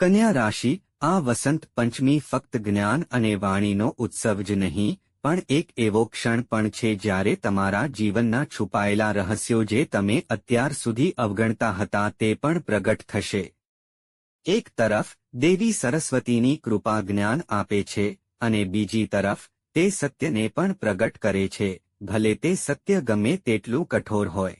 કન્યા રાશિ, આ વસંત પંચમી ફક્ત જ્ઞાન અને વાણીનો ઉત્સવ જ નહીં, પણ એક એવો ક્ષણ પણ છે જ્યારે તમારા જીવનના છુપાયેલા રહસ્યો જે તમે અત્યાર સુધી અવગણતા હતા તે પણ પ્રગટ થશે. એક તરફ, દેવી સરસ્વતીની કૃપા જ્ઞાન આપે છે, અને બીજી તરફ, તે સત્યને પણ પ્રગટ કરે છે, ભલે તે સત્ય ગમે તેટલું કઠોર હોય.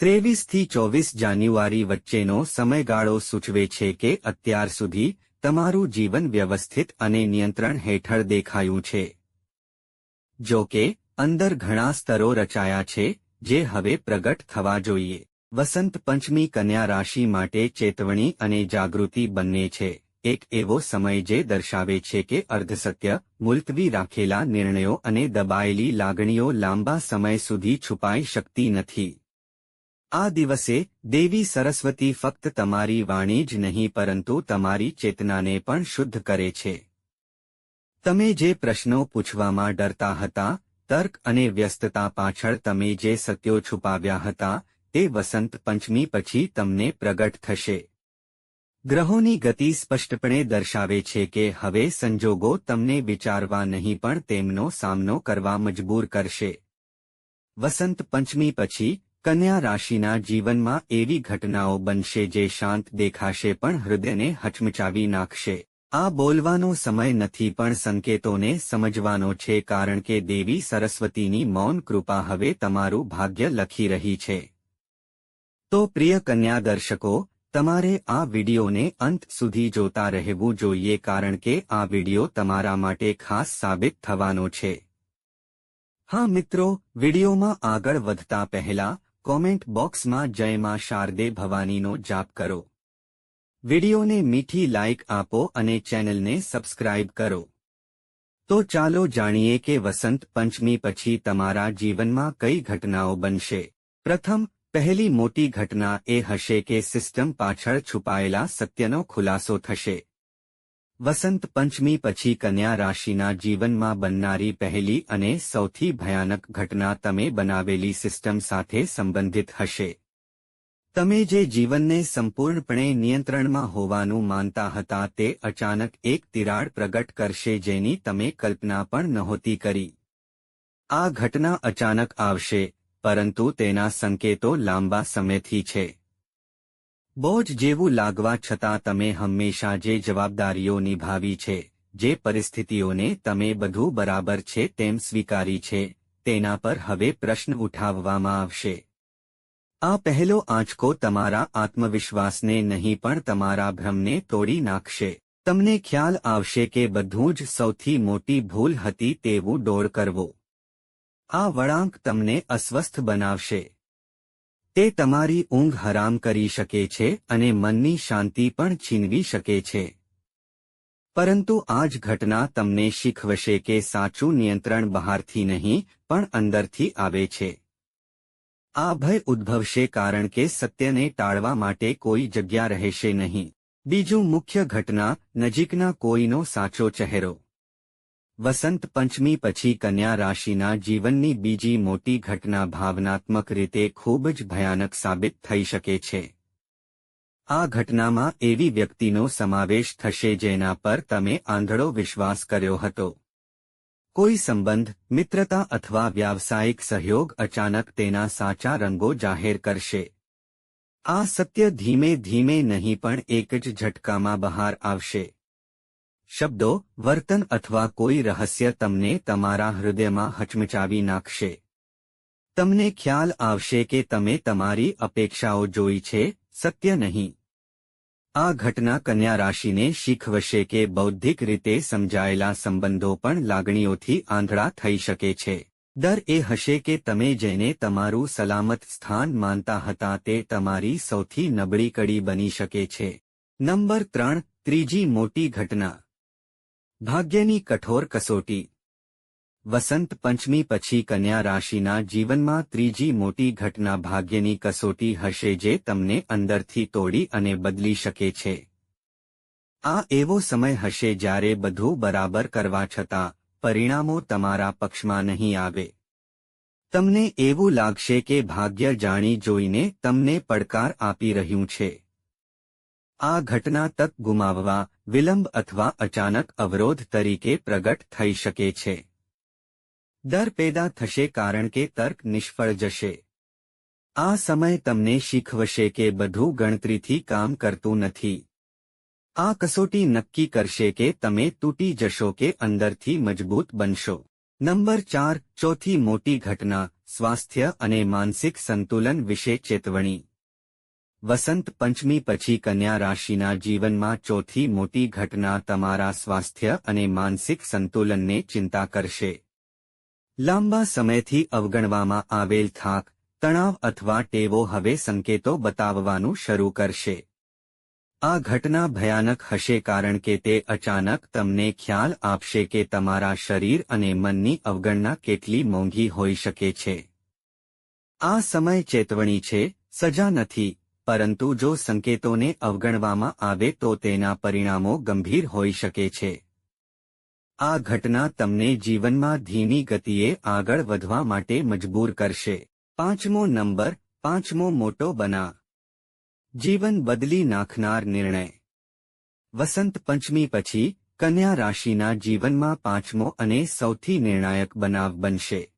ત્રેવીસથી ચોવીસ જાન્યુઆરી વચ્ચેનો સમયગાળો સૂચવે છે કે અત્યાર સુધી તમારું જીવન વ્યવસ્થિત અને નિયંત્રણ હેઠળ દેખાયું છે. જો કે, અંદર ઘણા સ્તરો રચાયા છે, જે હવે પ્રગટ થવા જોઈએ. વસંત પંચમી કન્યા રાશિ માટે ચેતવણી અને જાગૃતિ બંને છે. એક એવો સમય જે દર્શાવે છે કે અર્ધસત્ય, મુલતવી રાખેલા નિર્ણયો અને દબાયેલી લાગણીઓ લાંબા સમય સુધી છુપાઈ શકતી નથી. આ દિવસે દેવી સરસ્વતી ફક્ત તમારી વાણી જ નહીં, પરંતુ તમારી ચેતનાને પણ શુદ્ધ કરે છે. તમે જે પ્રશ્નો પૂછવામાં ડરતા હતા, તર્ક અને વ્યસ્તતા પાછળ તમે જે સત્યો છુપાવ્યા હતા, તે વસંત પંચમી પછી તમને પ્રગટ થશે. ગ્રહોની ગતિ સ્પષ્ટપણે દર્શાવે છે કે હવે સંજોગો તમને વિચારવા નહીં, પણ તેમનો સામનો કરવા મજબૂર કરશે. વસંત પંચમી પછી કન્યા રાશિના જીવનમાં એવી ઘટનાઓ બનશે જે શાંત દેખાશે પણ હૃદયને હચમચાવી નાખશે. આ બોલવાનો સમય નથી પણ સંકેતોને સમજવાનો છે કારણ કે દેવી સરસ્વતીની મૌન કૃપા હવે તમારું ભાગ્ય લખી રહી છે. તો પ્રિય કન્યા દર્શકો, તમારે આ વિડિયોને અંત સુધી જોતા રહેવું જોઈએ કારણ કે આ વિડિયો તમારા માટે ખાસ સાબિત થવાનો છે. હા મિત્રો, વિડિયોમાં આગળ વધતા પહેલા કોમેન્ટ બોક્સમાં જય માં શારદે ભવાનીનો જાપ કરો. વિડિયોને મીઠી લાઇક આપો અને ચેનલને સબસ્ક્રાઇબ કરો. તો ચાલો જાણીએ કે વસંત પંચમી પછી તમારા જીવનમાં કઈ ઘટનાઓ બનશે. પ્રથમ, પહેલી મોટી ઘટના એ હશે કે સિસ્ટમ પાછળ છુપાયેલા સત્યનો ખુલાસો થશે. વસંત પંચમી પછી કન્યા રાશિના જીવનમાં બનનારી પહેલી અને સૌથી ભયાનક ઘટના તમે બનાવેલી સિસ્ટમ સાથે સંબંધિત હશે. તમે જે જીવનને સંપૂર્ણપણે નિયંત્રણમાં હોવાનું માનતા હતા તે અચાનક એક તિરાડ પ્રગટ કરશે જેની તમે કલ્પના પણ નહોતી કરી. આ ઘટના અચાનક આવશે, પરંતુ તેના સંકેતો લાંબા સમયથી છે. બોજ જેવું લાગવા છતાં તમે હંમેશા જે જવાબદારીઓ નિભાવી છે, જે પરિસ્થિતિઓને તમે બધું બરાબર છે તેમ સ્વીકારી છે, તેના પર હવે પ્રશ્ન ઉઠાવવામાં આવશે. આ પહેલો આંચકો તમારા આત્મવિશ્વાસને નહીં પણ તમારા ભ્રમને તોડી નાખશે. તમને ખ્યાલ આવશે કે બધું જ સૌથી મોટી ભૂલ હતી તેવું ડોળ કરવો. આ વળાંક તમને અસ્વસ્થ બનાવશે. તે તમારી ઊંઘ હરામ કરી શકે છે અને મનની શાંતિ પણ છીનવી શકે છે. પરંતુ આ જ ઘટના તમને શીખવશે કે સાચું નિયંત્રણ બહારથી નહીં, પણ અંદરથી આવે છે. આ ભય ઉદ્ભવશે કારણ કે સત્યને ટાળવા માટે કોઈ જગ્યા રહેશે નહીં. બીજું મુખ્ય ઘટના, નજીકના કોઈનો સાચો ચહેરો. વસંત પંચમી પછી કન્યા રાશિના જીવનની બીજી મોટી ઘટના ભાવનાત્મક રીતે ખૂબ જ ભયાનક સાબિત થઈ શકે છે. આ ઘટનામાં એવી વ્યક્તિનો સમાવેશ થશે જેના પર તમે આંધળો વિશ્વાસ કર્યો હતો. કોઈ સંબંધ, મિત્રતા અથવા વ્યાવસાયિક સહયોગ અચાનક તેના સાચા રંગો જાહેર કરશે. આ સત્ય ધીમે ધીમે નહીં પણ એક જ ઝટકામાં બહાર આવશે. શબ્દો, વર્તન અથવા કોઈ રહસ્ય તમને તમારા હૃદયમાં હચમચાવી નાખશે. તમને ખ્યાલ આવશે કે તમે તમારી અપેક્ષાઓ જોઈ છે, સત્ય નહીં. આ ઘટના કન્યા રાશિને શીખવશે કે બૌદ્ધિક રીતે સમજાયેલા સંબંધો પણ લાગણીઓથી આંધળા થઈ શકે છે. દર એ હશે કે તમે જેને તમારું સલામત સ્થાન માનતા હતા તે તમારી સૌથી નબળી કડી બની શકે છે. નંબર ત્રણ, ત્રીજી મોટી ઘટના. ભાગ્યની કઠોર કસોટી. વસંત પંચમી પછી કન્યા રાશિના જીવનમાં ત્રીજી મોટી ઘટના ભાગ્યની કસોટી હશે જે તમને અંદરથી તોડી અને બદલી શકે છે. આ એવો સમય હશે જ્યારે બધું બરાબર કરવા છતાં પરિણામો તમારા પક્ષમાં નહીં આવે. તમને એવું લાગશે કે ભાગ્ય જાણી જોઈને તમને પડકાર આપી રહ્યું છે. આ ઘટના તક ગુમાવવા, વિલંબ અથવા અચાનક અવરોધ તરીકે પ્રગટ થઈ શકે છે. દર પેદા થશે કારણ કે તર્ક નિષ્ફળ જશે. આ સમય તમને શીખવશે કે બધું ગણતરીથી કામ કરતું નથી. આ કસોટી નક્કી કરશે કે તમે તૂટી જશો કે અંદરથી મજબૂત બનશો. નંબર ચાર, ચોથી મોટી ઘટના, સ્વાસ્થ્ય અને માનસિક સંતુલન વિશે ચેતવણી. વસંત પંચમી પછી કન્યા રાશિના જીવનમાં ચોથી મોટી ઘટના તમારા સ્વાસ્થ્ય અને માનસિક સંતુલનને ચિંતા કરશે. લાંબા સમયથી અવગણવામાં આવેલ થાક, તણાવ અથવા ટેવો હવે સંકેતો બતાવવાનું શરૂ કરશે. આ ઘટના ભયાનક હશે કારણ કે તે અચાનક તમને ખ્યાલ આપશે કે તમારા શરીર અને મનની અવગણના કેટલી મોંઘી હોઈ શકે છે. આ સમય ચેતવણી છે, સજા નથી. પરંતુ જો સંકેતોને અવગણવામાં આવે તો તેના પરિણામો ગંભીર હોઈ શકે છે. આ ઘટના તમને જીવનમાં ધીમી ગતિએ આગળ વધવા માટે મજબૂર કરશે. પાંચમો નંબર, પાંચમો મોટો બના જીવન બદલી નાખનાર નિર્ણય. વસંત પંચમી પછી કન્યા રાશિના જીવનમાં પાંચમો અને સૌથી નિર્ણાયક બનાવ બનશે.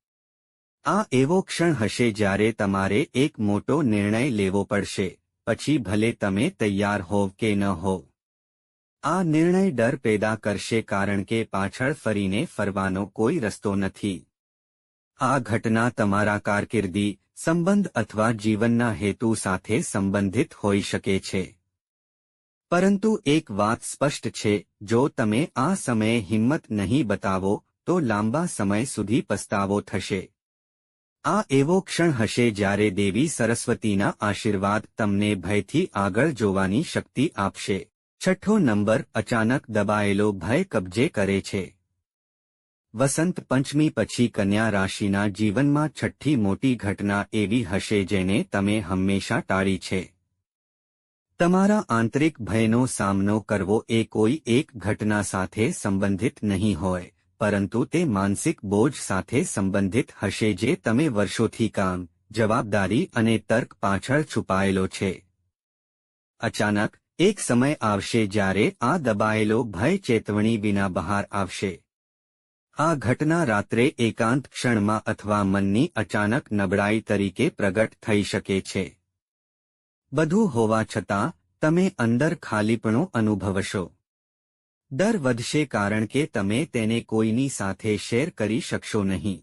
આ એવો ક્ષણ હશે જ્યારે તમારે એક મોટો નિર્ણય લેવો પડશે. પછી ભલે તમે તૈયાર હોવ કે ન હોવ આ નિર્ણય ડર પેદા કરશે કારણ કે પાછળ ફરીને ફરવાનો કોઈ રસ્તો નથી. આ ઘટના તમારા કારકિર્દી, સંબંધ અથવા જીવનના હેતુ સાથે સંબંધિત હોઈ શકે છે. પરંતુ એક વાત સ્પષ્ટ છે, જો તમે આ સમયે હિંમત નહીં બતાવો, તો લાંબા સમય સુધી પસ્તાવો થશે. આ એવો ક્ષણ હશે જ્યારે દેવી સરસ્વતીના આશીર્વાદ તમને ભયથી આગળ જોવાની શક્તિ આપશે. છઠ્ઠો નંબર, અચાનક દબાયેલો ભય કબજે કરે છે. વસંત પંચમી પછી કન્યા રાશિના જીવનમાં છઠ્ઠી મોટી ઘટના એવી હશે જેને તમે હંમેશા ટાળી છે. તમારા આંતરિક ભયનો સામનો કરવો એ કોઈ એક ઘટના સાથે સંબંધિત નહીં હોય. પરંતુ તે માનસિક બોજ સાથે સંબંધિત હશે જે તમે વર્ષોથી કામ, જવાબદારી અને તર્ક પાછળ છુપાયેલો છે. અચાનક, એક સમય આવશે જ્યારે આ દબાયેલો ભય ચેતવણી વિના બહાર આવશે. આ ઘટના રાત્રે એકાંત ક્ષણમાં અથવા મનની અચાનક નબળાઈ તરીકે પ્રગટ થઈ શકે છે. બધું હોવા છતાં, તમે અંદર ખાલીપણું અનુભવશો. ડર વધશે કારણ કે તમે તેને કોઈની સાથે શેર કરી શકશો નહીં.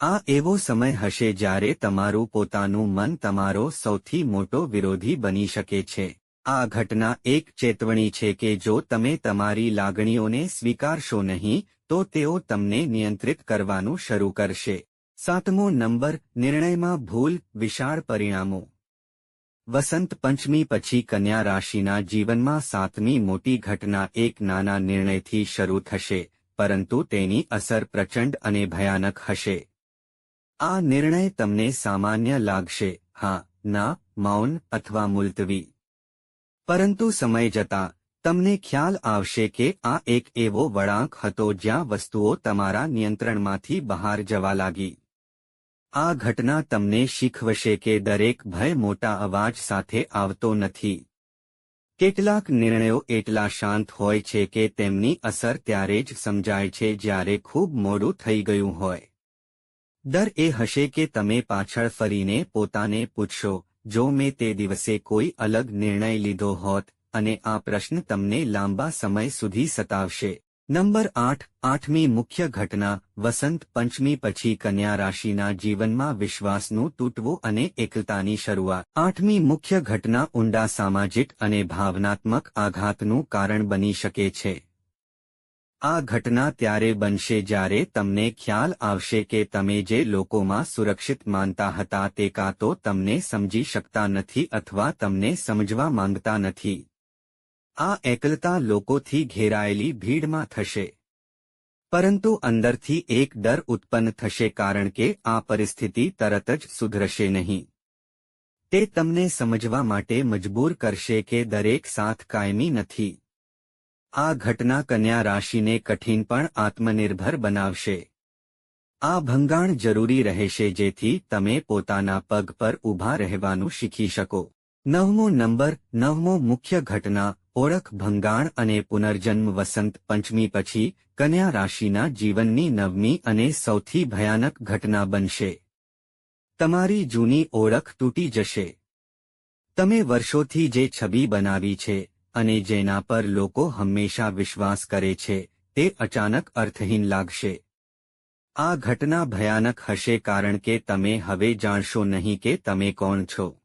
આ એવો સમય હશે જ્યારે તમારું પોતાનું મન તમારો સૌથી મોટો વિરોધી બની શકે છે. આ ઘટના એક ચેતવણી છે કે જો તમે તમારી લાગણીઓને સ્વીકારશો નહીં, તો તેઓ તમને નિયંત્રિત કરવાનું શરૂ કરશે. સાતમો નંબર, નિર્ણયમાં ભૂલ, વિશાળ પરિણામો. વસંત પંચમી પછી કન્યા રાશિના જીવનમાં સાતમી મોટી ઘટના એક નાના નિર્ણયથી શરૂ થશે, પરંતુ તેની અસર પ્રચંડ અને ભયાનક હશે. આ નિર્ણય તમને સામાન્ય લાગશે, હા, ના, મૌન અથવા મુલતવી. પરંતુ સમય જતાં, તમને ખ્યાલ આવશે કે આ એક એવો વળાંક હતો જ્યાં વસ્તુઓ તમારા નિયંત્રણમાંથી બહાર જવા લાગી. આ ઘટના તમને શીખવશે કે દરેક ભય મોટા અવાજ સાથે આવતો નથી. કેટલાક નિર્ણયો એટલા શાંત હોય છે કે તેમની અસર ત્યારે જ સમજાય છે જ્યારે ખૂબ મોડું થઈ ગયું હોય. દર એ હશે કે તમે પાછળ ફરીને પોતાને પૂછશો, જો મેં તે દિવસે કોઈ અલગ નિર્ણય લીધો હોત, અને આ પ્રશ્ન તમને લાંબા સમય સુધી સતાવશે. નંબર આઠ, આઠમી મુખ્ય ઘટના, વસંત પંચમી પછી કન્યા રાશિના જીવનમાં વિશ્વાસનું તૂટવું અને એકલતાની શરૂઆત. આઠમી મુખ્ય ઘટના, ઊંડા સામાજિક અને ભાવનાત્મક આઘાતનું કારણ બની શકે છે. આ ઘટના ત્યારે બનશે જ્યારે તમને ખ્યાલ આવશે કે તમે જે લોકોમાં સુરક્ષિત માનતા હતા તે કાં તો તમને સમજી શકતા નથી અથવા તમને સમજવા માંગતા નથી. આ એકલતા લોકોથી ઘેરાયેલી ભીડમાં થશે. પરંતુ અંદરથી એક ડર ઉત્પન્ન થશે કારણ કે આ પરિસ્થિતિ તરત જ સુધરશે નહીં. તે તમને સમજવા માટે મજબૂર કરશે કે દરેક સાથ કાયમી નથી. આ ઘટના કન્યા રાશિને કઠિન પણ આત્મનિર્ભર બનાવશે. આ ભંગાણ જરૂરી રહેશે જેથી તમે પોતાના પગ પર ઊભા રહેવાનું શીખી શકો. નવમો નંબર, નવમો મુખ્ય ઘટના ઓળખ, ભંગાણ અને પુનર્જન્મ વસંત પંચમી પછી કન્યા રાશિના જીવનની નવમી અને સૌથી ભયાનક ઘટના બનશે. તમારી જૂની ઓળખ તૂટી જશે. તમે વર્ષોથી જે છબી બનાવી છે અને જેના પર લોકો હંમેશા વિશ્વાસ કરે છે, તે અચાનક અર્થહીન લાગશે. આ ઘટના ભયાનક હશે કારણ કે તમે હવે જાણશો નહીં કે તમે કોણ છો.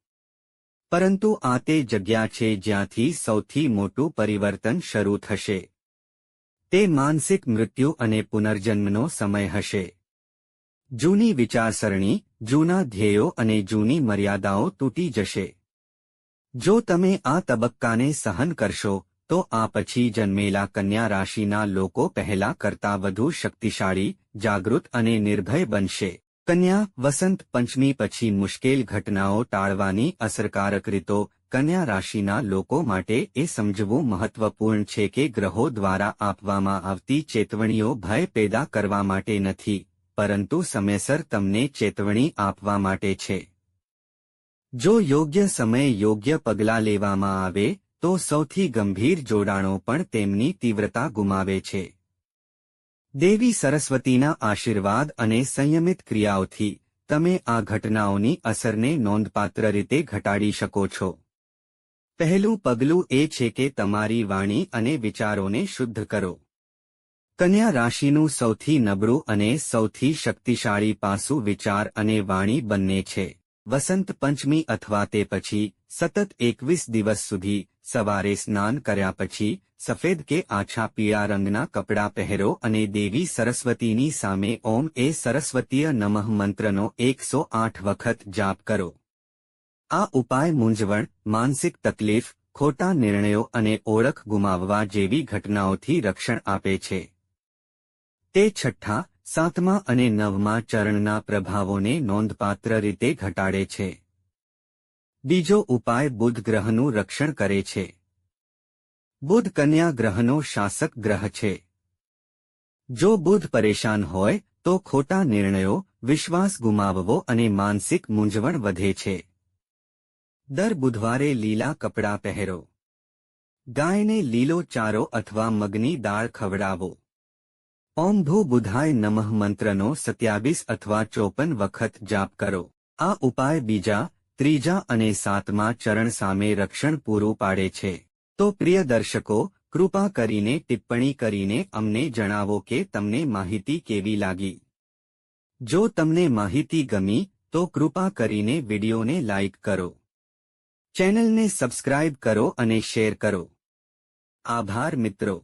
પરંતુ આ તે જગ્યા છે જ્યાંથી સૌથી મોટું પરિવર્તન શરૂ થશે. તે માનસિક મૃત્યુ અને પુનર્જન્મનો સમય હશે. જૂની વિચારસરણી, જૂના ધ્યેયો અને જૂની મર્યાદાઓ તૂટી જશે. જો તમે આ તબક્કાને સહન કરશો, તો આ પછી જન્મેલા કન્યા રાશિના લોકો પહેલા કરતા વધુ શક્તિશાળી, જાગૃત અને નિર્ભય બનશે. કન્યા વસંત પંચમી પછી મુશ્કેલ ઘટનાઓ ટાળવાની અસરકારક રીતો કન્યા રાશિના લોકો માટે એ સમજવું મહત્વપૂર્ણ છે કે ગ્રહો દ્વારા આપવામાં આવતી ચેતવણીઓ ભય પેદા કરવા માટે નથી, પરંતુ સમયસર તમને ચેતવણી આપવા માટે છે. જો યોગ્ય સમયે યોગ્ય પગલાં લેવામાં આવે, તો સૌથી ગંભીર જોડાણો પણ તેમની તીવ્રતા ગુમાવે છે. દેવી સરસ્વતીના આશીર્વાદ અને સંયમિત ક્રિયાઓથી તમે આ ઘટનાઓની અસરને નોંધપાત્ર રીતે ઘટાડી શકો છો. પહેલું પગલું એ છે કે તમારી વાણી અને વિચારોને શુદ્ધ કરો. કન્યા રાશિનું સૌથી નબળું અને સૌથી શક્તિશાળી પાસું વિચાર અને વાણી બંને છે. વસંત પંચમી અથવા તે પછી સતત એકવીસ દિવસ સુધી સવારે સ્નાન કર્યા પછી સફેદ કે આછા પીળા રંગના કપડાં પહેરો અને દેવી સરસ્વતીની સામે ઓમ એ સરસ્વતીય નમઃ મંત્રનો એકસો આઠ વખત જાપ કરો. આ ઉપાય મૂંઝવણ, માનસિક તકલીફ, ખોટા નિર્ણયો અને ઓળખ ગુમાવવા જેવી ઘટનાઓથી રક્ષણ આપે છે. તે છઠ્ઠા, સાતમા અને નવમા ચરણના પ્રભાવોને નોંધપાત્ર રીતે ઘટાડે છે. બીજો ઉપાય બુધ ગ્રહનું રક્ષણ કરે છે. બુધ કન્યા ગ્રહનો શાસક ગ્રહ છે. જો બુધ પરેશાન હોય, તો ખોટા નિર્ણયો, વિશ્વાસ ગુમાવવો અને માનસિક મૂંઝવણ વધે છે. દર બુધવારે લીલા કપડાં પહેરો. ગાયને લીલો ચારો અથવા મગની દાળ ખવડાવો. ઓમ બુધાય નમઃ મંત્રનો સત્યાવીસ અથવા ચોપન વખત જાપ કરો. આ ઉપાય બીજા ત્રીજા અને સાતમા ચરણ સામે રક્ષણ પૂરું પાડે છે. તો પ્રિય દર્શકો, કૃપા કરીને ટિપ્પણી કરીને અમને જણાવો કે તમને માહિતી કેવી લાગી. જો તમને માહિતી ગમી, તો કૃપા કરીને વિડીયોને લાઇક કરો. ચેનલને સબસ્ક્રાઇબ કરો અને શેર કરો. આભાર મિત્રો.